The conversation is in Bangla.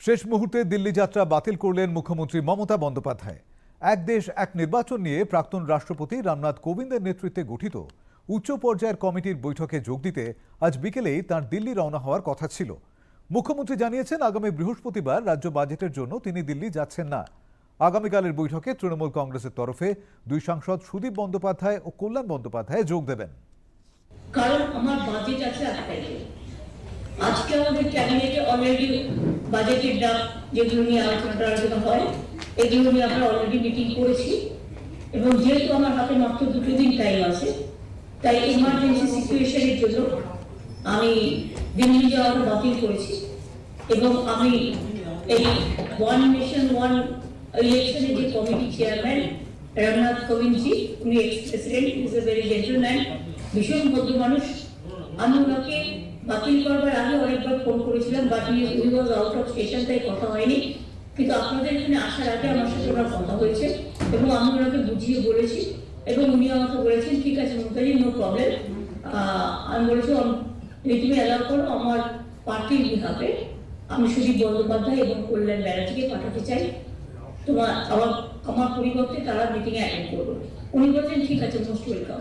শেষ মুহূর্তে দিল্লি যাত্রা বাতিল করলেন মুখ্যমন্ত্রী মমতা বন্দ্যোপাধ্যায়। এক দেশ, এক নির্বাচন নিয়ে প্রাক্তন রাষ্ট্রপতি রামনাথ কোবিন্দের নেতৃত্বে গঠিত উচ্চ পর্যায়ের কমিটির বৈঠকে যোগ দিতে আজ বিকেলেই তার দিল্লি রওনা হওয়ার কথা ছিল। মুখ্যমন্ত্রী জানিয়েছেন, আগামী বৃহস্পতিবার রাজ্য বাজেটের জন্য তিনি দিল্লি যাচ্ছেন না। আগামীকালের বৈঠকে তৃণমূল কংগ্রেসের তরফে দুই সাংসদ সুদীপ বন্দ্যোপাধ্যায় ও কল্যাণ বন্দ্যোপাধ্যায় যোগ দেবেন। কারণ আমার বাজেট আছে আজকে আমাদের ক্যাবিনেটে অলরেডি বাজেটের ড্রাফট যেগুলো নিয়ে আলোচনা আলোচনা হয় এগুলো নিয়ে আমরা অলরেডি মিটিং করেছি। এবং যেহেতু আমার হাতে মাত্র দুটো দিন টাইম আছে, তাই ইমার্জেন্সি সিচুয়েশনের জন্য আমি দিল্লি যাওয়াটা বাতিল করেছি। এবং আমি এই ওয়ান নেশন ওয়ান ইলেকশনের যে কমিটি চেয়ারম্যান রঘুনাথ কোবিন্দজি উনি ex president is a very gentleman ভীষণ ভদ্র মানুষ। আমি ওনাকে বাতিল করবার আগে অনেকবার ফোন করেছিলাম but we was out of station তাই কথা হয়নি। কিন্তু আপনাদের এখানে আসার আগে আমার সাথে ওনার কথা হয়েছে এবং আমি ওনাকে বুঝিয়ে বলেছি এবং উনি আমাকে বলেছেন, ঠিক আছে মমতাজি নো প্রবলেম আমি বলেছি "আম- তুমি অ্যালাউ করো, আমার পার্টির বিহাফে আমি সুদীপ বন্দ্যোপাধ্যায় এবং কল্যাণ ব্যানার্জিকে পাঠাতে চাই। তোমার আমার আমার পরিবর্তে তারা মিটিংয়ে অ্যাটেন্ড করব। উনি বলছেন, ঠিক আছে মোস্ট ওয়েলকাম